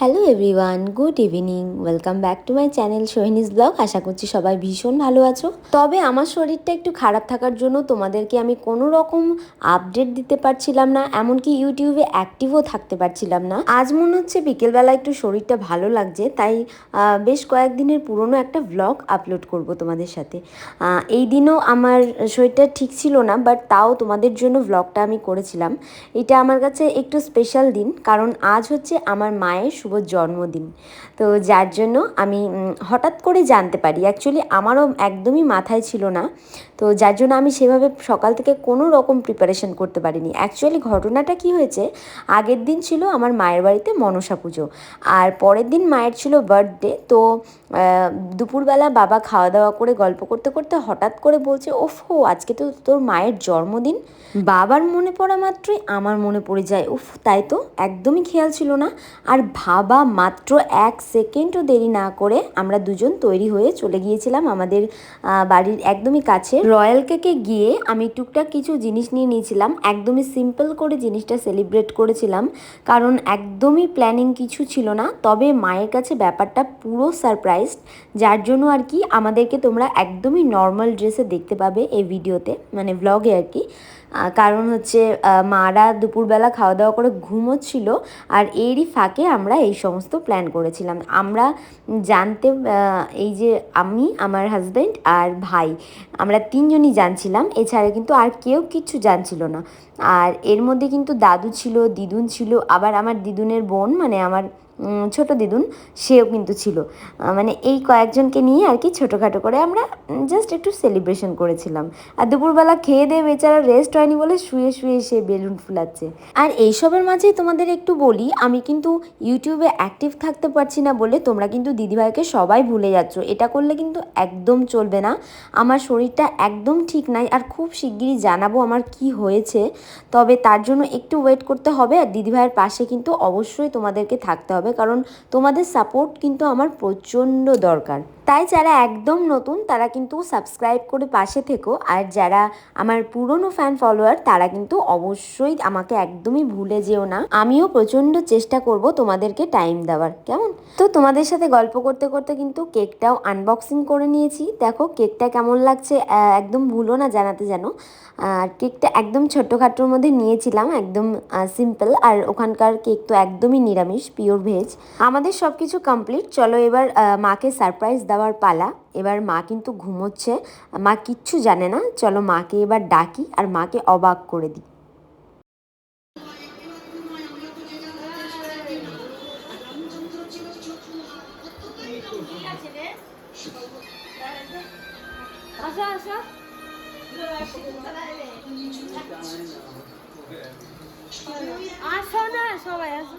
Hello everyone good evening welcome back to my channel Sohini's blog আশা করছি সবাই ভীষণ ভালো আছো। তবে আমার শরীরটা একটু খারাপ থাকার জন্য তোমাদেরকে আমি কোনো রকম আপডেট দিতে পারছিলাম না, এমনকি ইউটিউবে অ্যাক্টিভও থাকতে পারছিলাম না। আজ মনে হচ্ছে বিকেলবেলা একটু শরীরটা ভালো লাগছে, তাই বেশ কয়েকদিনের পুরনো একটা ব্লগ আপলোড করব তোমাদের সাথে। এই দিনও আমার শরীরটা ঠিক ছিল না বাট তাও তোমাদের জন্য ব্লগটা আমি করেছিলাম। এটা আমার কাছে একটু স্পেশাল দিন, কারণ আজ হচ্ছে আমার মায়ের শুভ জন্মদিন। তো যার জন্য আমি হঠাৎ করে জানতে পারি অ্যাকচুয়ালি আমারও একদমই মাথায় ছিল না। তো যার জন্য আমি সেভাবে সকাল থেকে কোনো রকম প্রিপারেশন করতে পারিনি। অ্যাকচুয়ালি ঘটনাটা কি হয়েছে, আগের দিন ছিল আমার মায়ের বাড়িতে মনসা পুজো। আর পরের দিন মায়ের ছিল বার্থডে তো দুপুরবেলা বাবা খাওয়া দাওয়া করে গল্প করতে করতে হঠাৎ করে বলছে, ওফ আজকে তো তোর মায়ের জন্মদিন। বাবার মনে পড়া মাত্রই আমার মনে পড়ে যায় উফ তাই তো, একদমই খেয়াল ছিল না। আর ভাবা মাত্র এক সেকেন্ডও দেরি না করে আমরা দুজন তৈরি হয়ে চলে গিয়েছিলাম আমাদের বাড়ির একদমই কাছে রয়্যাল কেকে গিয়ে আমি টুকটাক কিছু জিনিস নিয়ে নিয়েছিলাম। একদমই সিম্পল করে জিনিসটা সেলিব্রেট করেছিলাম, কারণ একদমই প্ল্যানিং কিছু ছিল না। তবে মায়ের কাছে ব্যাপারটা পুরো সারপ্রাইজ যার জন্য আর কি আমাদেরকে তোমরা একদমই নর্মাল ড্রেসে দেখতে পাবে এই ভিডিওতে মানে ব্লগে আর কি। কারণ হচ্ছে মারা দুপুরবেলা খাওয়া দাওয়া করে ঘুমোচ্ছিল আর এরই ফাঁকে আমরা এই সমস্ত প্ল্যান করেছিলাম। আমরা জানতে এই যে আমি, আমার হাজব্যান্ড আর ভাই, আমরা তিনজনই জানছিলাম। এছাড়া কিন্তু আর কেউ কিচ্ছু জানছিল না। আর এর মধ্যে কিন্তু দাদু ছিল, দিদুন ছিল, আবার আমার দিদুনের বোন মানে আমার ছোট দিদুন, সেও কিন্তু ছিল। মানে এই কয়েকজনকে নিয়ে আর কি ছোটোখাটো করে আমরা জাস্ট একটু সেলিব্রেশন করেছিলাম। আর দুপুরবেলা খেয়ে দিয়ে বেচারা রেস্ট হয়নি বলে শুয়ে শুয়ে সে বেলুন ফুলাচ্ছে। আর এইসবের মাঝেই তোমাদের একটু বলি, আমি কিন্তু ইউটিউবে অ্যাক্টিভ থাকতে পারছি না বলে তোমরা কিন্তু দিদিভাইকে সবাই ভুলে যাচ্ছ। এটা করলে কিন্তু একদম চলবে না। আমার শরীরটা একদম ঠিক নাই আর খুব শিগগিরই জানাব আমার কি হয়েছে। তবে তার জন্য একটু ওয়েট করতে হবে আর দিদিভাইয়ের পাশে কিন্তু অবশ্যই তোমাদেরকে থাকতে হবে। কারণ তোমাদের সাপোর্ট কিন্তু আমার প্রচণ্ড দরকার। তাই যারা একদম নতুন, তারা কিন্তু সাবস্ক্রাইব করে পাশে থেকো। আর যারা আমার পুরনো ফ্যান ফলোয়ার তারা কিন্তু অবশ্যই আমাকে একদমই ভুলে যেও না। আমিও প্রচণ্ড চেষ্টা করব তোমাদেরকে টাইম দেওয়ার, কেমন? তো তোমাদের সাথে গল্প করতে করতে কিন্তু কেকটাও আনবক্সিং করে নিয়েছি। দেখো কেকটা কেমন লাগছে একদম ভুলো না জানাতে যেন আর কেকটা একদম ছোট্টখাটোর মধ্যে নিয়েছিলাম, একদম সিম্পল আর ওখানকার কেক তো একদমই নিরামিষ পিওর ভেজ আমাদের সব কিছু কমপ্লিট চলো এবার মাকে সারপ্রাইজ দেওয়ার পালা। এবার মা কিন্তু ঘুমোচ্ছে। মা কিচ্ছু জানে না। চলো মাকে এবার ডাকি আর মাকে অবাক করে দিই। আসো না, সবাই আসো।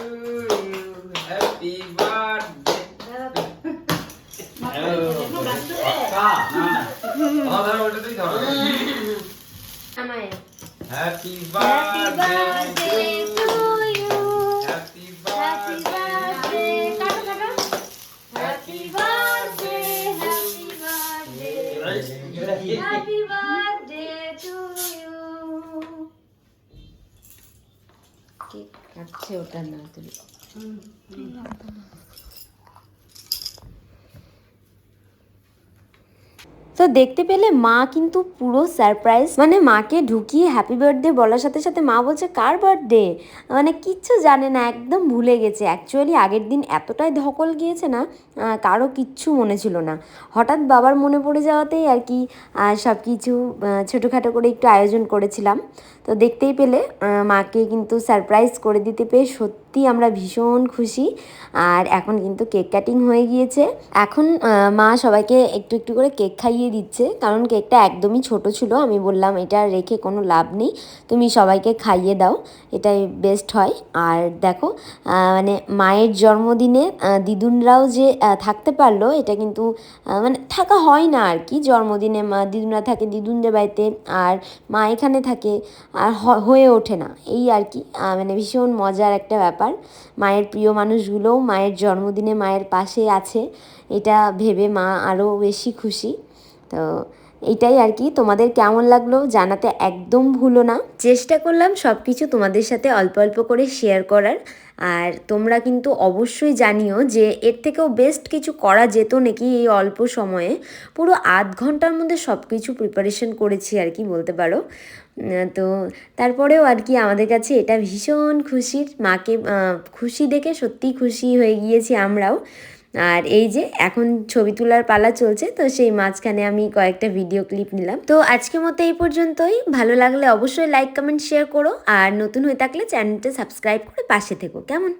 happy birthday happy birthday to you happy birthday কাটো কাটো happy birthday happy birthday happy birthday to you cake কাটছে ওটা না, তুলি। 嗯，那。তো দেখতে পেলে মা কিন্তু পুরো সারপ্রাইজ মানে মাকে ঢুকিয়ে হ্যাপি বার্থডে বলার সাথে সাথে মা বলছে, কার বার্থডে মানে কিচ্ছু জানে না, একদম ভুলে গেছে। অ্যাকচুয়ালি আগের দিন এতটাই ধকল গিয়েছে না কারও কিচ্ছু মনে ছিল না। হঠাৎ বাবার মনে পড়ে যাওয়াতেই আর কি সব কিছু ছোটোখাটো করে একটু আয়োজন করেছিলাম। তো দেখতেই পেলে মাকে কিন্তু সারপ্রাইজ করে দিতে পেরে সত্যি আমরা ভীষণ খুশি। আর এখন কিন্তু কেক কাটিং হয়ে গিয়েছে। এখন মা সবাইকে একটু একটু করে কেক খাইয়ে দিচ্ছে, কারণ কেকটা একদমই ছোট ছিল। আমি বললাম, এটা রেখে কোনো লাভ নেই। তুমি সবাইকে খাইয়ে দাও। এটাই বেস্ট হয়। আর দেখো মানে মায়ের জন্মদিনে দিদুনরাও যে থাকতে পারল, এটা কিন্তু মানে থাকা হয় না আর কি জন্মদিনে। মা, দিদুনরা থাকে দিদুনদের বাড়িতে, আর মা এখানে থাকে, আর হয়ে ওঠে না। এই আর কি মানে ভীষণ মজার একটা ব্যাপার। মায়ের প্রিয় মানুষগুলোও মায়ের জন্মদিনে মায়ের পাশে আছে। এটা ভেবে মা আরও বেশি খুশি। তো এইটাই আর কি। তোমাদের কেমন লাগল জানাতে একদম ভুলো না। চেষ্টা করলাম সব কিছু তোমাদের সাথে অল্প অল্প করে শেয়ার করার। আর তোমরা কিন্তু অবশ্যই জানিও যে এর থেকেও বেস্ট কিছু করা যেত নাকি এই অল্প সময়ে। পুরো আধ ঘণ্টার মধ্যে সব কিছু প্রিপারেশন করেছি আর কি বলতে পারো। তো তারপরেও আর কি আমাদের কাছে এটা ভীষণ খুশির। মাকে খুশি দেখে সত্যিই খুশি হয়ে গিয়েছি আমরাও। আর এই যে এখন ছবি তোলার পালা চলছে, তো সেই মাঝখানে আমি কয়েকটা ভিডিও ক্লিপ নিলাম। তো আজকে মতো এই পর্যন্তই। ভালো লাগলে অবশ্যই লাইক কমেন্ট শেয়ার করো। আর নতুন হয়ে থাকলে চ্যানেলটা সাবস্ক্রাইব করে পাশে থেকো। কেমন?